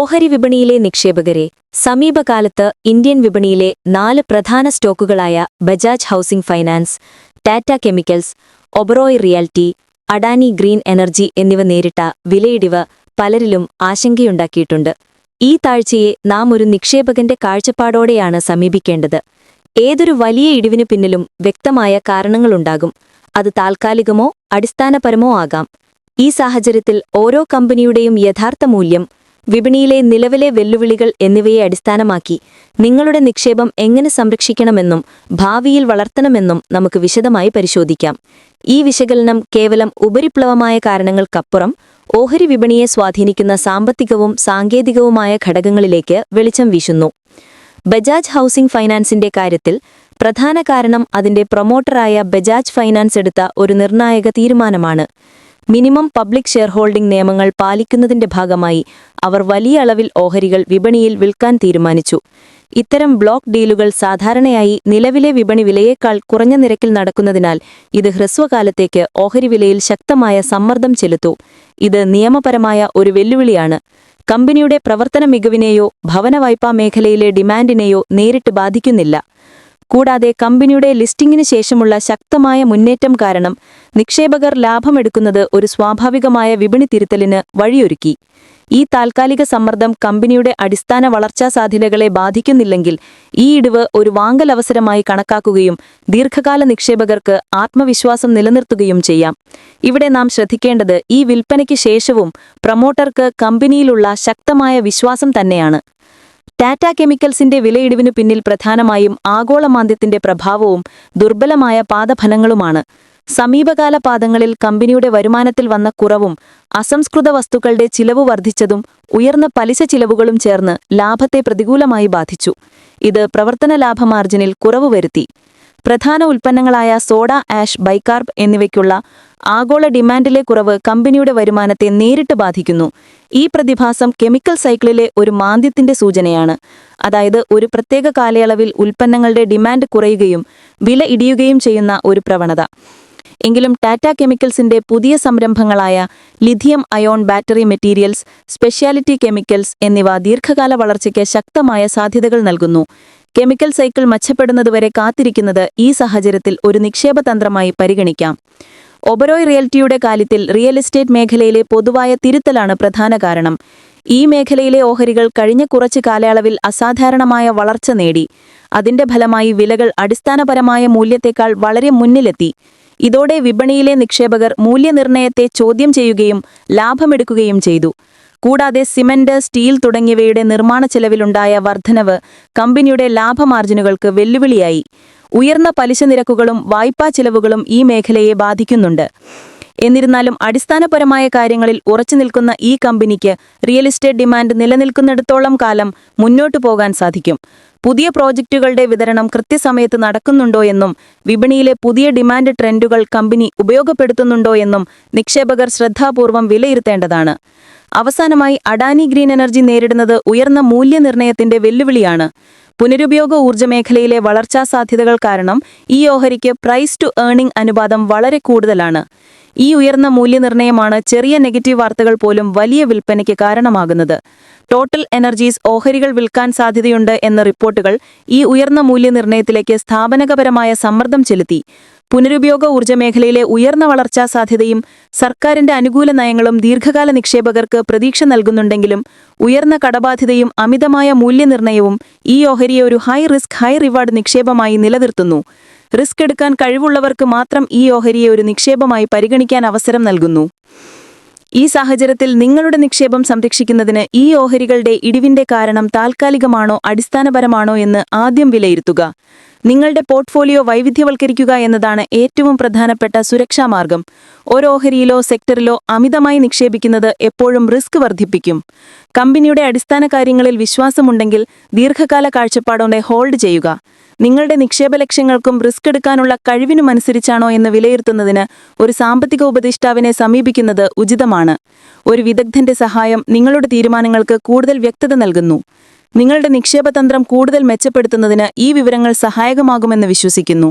ഓഹരി വിപണിയിലെ നിക്ഷേപകരെ സമീപകാലത്ത് ഇന്ത്യൻ വിപണിയിലെ നാല് പ്രധാന സ്റ്റോക്കുകളായ Bajaj housing finance Tata chemicals Oberoi reality Adani green energy എന്നിവ നേരിട്ട വിലയിടിവ് പലരിലും ആശങ്കയുണ്ടാക്കിയിട്ടുണ്ട്. ഈ താഴ്ചയെ നാം ഒരു നിക്ഷേപകന്റെ കാഴ്ചപ്പാടോടെയാണ് സമീപിക്കേണ്ടത്. ഏതൊരു വലിയ ഇടിവിനു പിന്നിലും വ്യക്തമായ കാരണങ്ങളുണ്ടാകും. അത് താൽക്കാലികമോ അടിസ്ഥാനപരമോ ആകാം. ഈ സാഹചര്യത്തിൽ ഓരോ കമ്പനിയുടെയും യഥാർത്ഥ മൂല്യം വിപണിയിലെ നിലവിലെ വെല്ലുവിളികൾ എന്നിവയെ അടിസ്ഥാനമാക്കി നിങ്ങളുടെ നിക്ഷേപം എങ്ങനെ സംരക്ഷിക്കണമെന്നും ഭാവിയിൽ വളർത്തണമെന്നും നമുക്ക് വിശദമായി പരിശോധിക്കാം. ഈ വിശകലനം കേവലം ഉപരിപ്ലവമായ കാരണങ്ങൾക്കപ്പുറം ഓഹരി വിപണിയെ സ്വാധീനിക്കുന്ന സാമ്പത്തികവും സാങ്കേതികവുമായ ഘടകങ്ങളിലേക്ക് വെളിച്ചം വീശുന്നു. ബജാജ് ഹൗസിംഗ് ഫൈനാൻസിന്റെ കാര്യത്തിൽ പ്രധാന കാരണം അതിന്റെ പ്രൊമോട്ടറായ ബജാജ് ഫൈനാൻസ് എടുത്ത ഒരു നിർണായക തീരുമാനമാണ്. മിനിമം പബ്ലിക് ഷെയർ ഹോൾഡിംഗ് നിയമങ്ങൾ പാലിക്കുന്നതിന്റെ ഭാഗമായി അവർ വലിയ അളവിൽ ഓഹരികൾ വിപണിയിൽ വിൽക്കാൻ തീരുമാനിച്ചു. ഇത്തരം ബ്ലോക്ക് ഡീലുകൾ സാധാരണയായി നിലവിലെ വിപണി വിലയേക്കാൾ കുറഞ്ഞ നിരക്കിൽ നടക്കുന്നതിനാൽ ഇത് ഹ്രസ്വകാലത്തേക്ക് ഓഹരി വിലയിൽ ശക്തമായ സമ്മർദ്ദം ചെലുത്തു. ഇത് നിയമപരമായ ഒരു വെല്ലുവിളിയാണ്. കമ്പനിയുടെ പ്രവർത്തന മികവിനെയോ ഭവന വായ്പാ മേഖലയിലെ ഡിമാൻഡിനെയോ നേരിട്ട് ബാധിക്കുന്നില്ല. കൂടാതെ കമ്പനിയുടെ ലിസ്റ്റിംഗിന് ശേഷമുള്ള ശക്തമായ മുന്നേറ്റം കാരണം നിക്ഷേപകർ ലാഭമെടുക്കുന്നത് ഒരു സ്വാഭാവികമായ വിപണി തിരുത്തലിന് വഴിയൊരുക്കി. ഈ താൽക്കാലിക സമ്മർദ്ദം കമ്പനിയുടെ അടിസ്ഥാന വളർച്ചാ സാധ്യതകളെ ബാധിക്കുന്നില്ലെങ്കിൽ ഈ ഇടിവ് ഒരു വാങ്കലവസരമായി കണക്കാക്കുകയും ദീർഘകാല നിക്ഷേപകർക്ക് ആത്മവിശ്വാസം നിലനിർത്തുകയും ചെയ്യാം. ഇവിടെ നാം ശ്രദ്ധിക്കേണ്ടത് ഈ വിൽപ്പനയ്ക്ക് ശേഷവും പ്രൊമോട്ടർക്ക് കമ്പനിയിലുള്ള ശക്തമായ വിശ്വാസം തന്നെയാണ്. ടാറ്റ കെമിക്കൽസിന്റെ വിലയിടിവിനു പിന്നിൽ പ്രധാനമായും ആഗോളമാന്ദ്യത്തിന്റെ പ്രഭാവവും ദുർബലമായ പാദഫലങ്ങളുമാണ്. സമീപകാല പാദങ്ങളിൽ കമ്പനിയുടെ വരുമാനത്തിൽ വന്ന കുറവും അസംസ്കൃത വസ്തുക്കളുടെ ചിലവ് വർദ്ധിച്ചതും ഉയർന്ന പലിശ ചിലവുകളും ചേർന്ന് ലാഭത്തെ പ്രതികൂലമായി ബാധിച്ചു. ഇത് പ്രവർത്തന ലാഭ മാർജിനിൽ കുറവ് വരുത്തി. പ്രധാന ഉൽപ്പന്നങ്ങളായ സോഡ ആഷ് ബൈകാർബ് എന്നിവയ്ക്കുള്ള ആഗോള ഡിമാൻഡിലെ കുറവ് കമ്പനിയുടെ വരുമാനത്തെ നേരിട്ട് ബാധിക്കുന്നു. ഈ പ്രതിഭാസം കെമിക്കൽ സൈക്കിളിലെ ഒരു മാന്ദ്യത്തിന്റെ സൂചനയാണ്. അതായത് ഒരു പ്രത്യേക കാലയളവിൽ ഉൽപ്പന്നങ്ങളുടെ ഡിമാൻഡ് കുറയുകയും വില ഇടിയുകയും ചെയ്യുന്ന ഒരു പ്രവണത. എങ്കിലും ടാറ്റ കെമിക്കൽസിന്റെ പുതിയ സംരംഭങ്ങളായ lithium ion battery materials speciality chemicals എന്നിവ ദീർഘകാല വളർച്ചയ്ക്ക് ശക്തമായ സാധ്യതകൾ നൽകുന്നു. കെമിക്കൽ സൈക്കിൾ മെച്ചപ്പെടുന്നതുവരെ കാത്തിരിക്കുന്നത് ഈ സാഹചര്യത്തിൽ ഒരു നിക്ഷേപ തന്ത്രമായി പരിഗണിക്കാം. ഒബറോയ് റിയൽറ്റിയുടെ കാര്യത്തിൽ റിയൽ എസ്റ്റേറ്റ് മേഖലയിലെ പൊതുവായ തിരുത്തലാണ് പ്രധാന കാരണം. ഈ മേഖലയിലെ ഓഹരികൾ കഴിഞ്ഞ കുറച്ച് കാലയളവിൽ അസാധാരണമായ വളർച്ച നേടി. അതിന്റെ ഫലമായി വിലകൾ അടിസ്ഥാനപരമായ മൂല്യത്തേക്കാൾ വളരെ മുന്നിലെത്തി. ഇതോടെ വിപണിയിലെ നിക്ഷേപകർ മൂല്യനിർണയത്തെ ചോദ്യം ചെയ്യുകയും ലാഭമെടുക്കുകയും ചെയ്തു. കൂടാതെ സിമന്റ് സ്റ്റീൽ തുടങ്ങിയവയുടെ നിർമ്മാണ ചെലവിലുണ്ടായ വർധനവ് കമ്പനിയുടെ ലാഭമാർജിനുകൾക്ക് വെല്ലുവിളിയായി. ഉയർന്ന പലിശ നിരക്കുകളും വായ്പാ ചെലവുകളും ഈ മേഖലയെ ബാധിക്കുന്നുണ്ട്. എന്നിരുന്നാലും അടിസ്ഥാനപരമായ കാര്യങ്ങളിൽ ഉറച്ചു നിൽക്കുന്ന ഈ കമ്പനിക്ക് റിയൽ എസ്റ്റേറ്റ് ഡിമാൻഡ് നിലനിൽക്കുന്നിടത്തോളം കാലം മുന്നോട്ടു പോകാൻ സാധിക്കും. പുതിയ പ്രോജക്റ്റുകളുടെ വിതരണം കൃത്യസമയത്ത് നടക്കുന്നുണ്ടോ എന്നും വിപണിയിലെ പുതിയ ഡിമാൻഡ് ട്രെൻഡുകൾ കമ്പനി ഉപയോഗപ്പെടുത്തുന്നുണ്ടോ എന്നും നിക്ഷേപകർ ശ്രദ്ധാപൂർവം വിലയിരുത്തേണ്ടതാണ്. അവസാനമായി അഡാനി ഗ്രീൻ എനർജി നേരിടുന്നത് ഉയർന്ന മൂല്യനിർണയത്തിന്റെ വെല്ലുവിളിയാണ്. പുനരുപയോഗ ഊർജ മേഖലയിലെ വളർച്ചാ സാധ്യതകൾ കാരണം ഈ ഓഹരിക്ക് പ്രൈസ് ടു ഏർണിംഗ് അനുപാതം വളരെ കൂടുതലാണ്. ഈ ഉയർന്ന മൂല്യനിർണയമാണ് ചെറിയ നെഗറ്റീവ് വാർത്തകൾ പോലും വലിയ വിൽപ്പനയ്ക്ക് കാരണമാകുന്നത്. ടോട്ടൽ എനർജീസ് ഓഹരികൾ വിൽക്കാൻ സാധ്യതയുണ്ട് എന്ന റിപ്പോർട്ടുകൾ ഈ ഉയർന്ന മൂല്യനിർണയത്തിലേക്ക് സ്ഥാപനകപരമായ സമ്മർദ്ദം ചെലുത്തി. പുനരുപയോഗ ഊർജ മേഖലയിലെ ഉയർന്ന വളർച്ചാ സാധ്യതയും സർക്കാരിന്റെ അനുകൂല നയങ്ങളും ദീർഘകാല നിക്ഷേപകർക്ക് പ്രതീക്ഷ നൽകുന്നുണ്ടെങ്കിലും ഉയർന്ന കടബാധ്യതയും അമിതമായ മൂല്യനിർണയവും ഈ ഓഹരിയെ ഒരു ഹൈ റിസ്ക് ഹൈ റിവാർഡ് നിക്ഷേപമായി നിലനിർത്തുന്നു. റിസ്ക് എടുക്കാൻ കഴിവുള്ളവർക്ക് മാത്രം ഈ ഓഹരിയെ ഒരു നിക്ഷേപമായി പരിഗണിക്കാൻ അവസരം നൽകുന്നു. ഈ സാഹചര്യത്തിൽ നിങ്ങളുടെ നിക്ഷേപം സംരക്ഷിക്കുന്നതിന് ഈ ഓഹരികളുടെ ഇടിവിന്റെ കാരണം താൽക്കാലികമാണോ അടിസ്ഥാനപരമാണോ എന്ന് ആദ്യം വിലയിരുത്തുക. നിങ്ങളുടെ പോർട്ട്ഫോളിയോ വൈവിധ്യവൽക്കരിക്കുക എന്നതാണ് ഏറ്റവും പ്രധാനപ്പെട്ട സുരക്ഷാ മാർഗം. ഒരു ഓഹരിയിലോ സെക്ടറിലോ അമിതമായി നിക്ഷേപിക്കുന്നത് എപ്പോഴും റിസ്ക് വർദ്ധിപ്പിക്കും. കമ്പനിയുടെ അടിസ്ഥാന കാര്യങ്ങളിൽ വിശ്വാസമുണ്ടെങ്കിൽ ദീർഘകാല കാഴ്ചപ്പാടോടെ ഹോൾഡ് ചെയ്യുക. നിങ്ങളുടെ നിക്ഷേപ ലക്ഷ്യങ്ങൾക്കും റിസ്ക് എടുക്കാനുള്ള കഴിവിനുമനുസരിച്ചാണോ എന്ന് വിലയിരുത്തുന്നതിന് ഒരു സാമ്പത്തിക ഉപദേഷ്ടാവിനെ സമീപിക്കുന്നത് ഉചിതമാണ്. ഒരു വിദഗ്ധന്റെ സഹായം നിങ്ങളുടെ തീരുമാനങ്ങൾക്ക് കൂടുതൽ വ്യക്തത നൽകുന്നു. നിങ്ങളുടെ നിക്ഷേപതന്ത്രം കൂടുതൽ മെച്ചപ്പെടുത്തുന്നതിന് ഈ വിവരങ്ങൾ സഹായകമാകുമെന്ന് വിശ്വസിക്കുന്നു.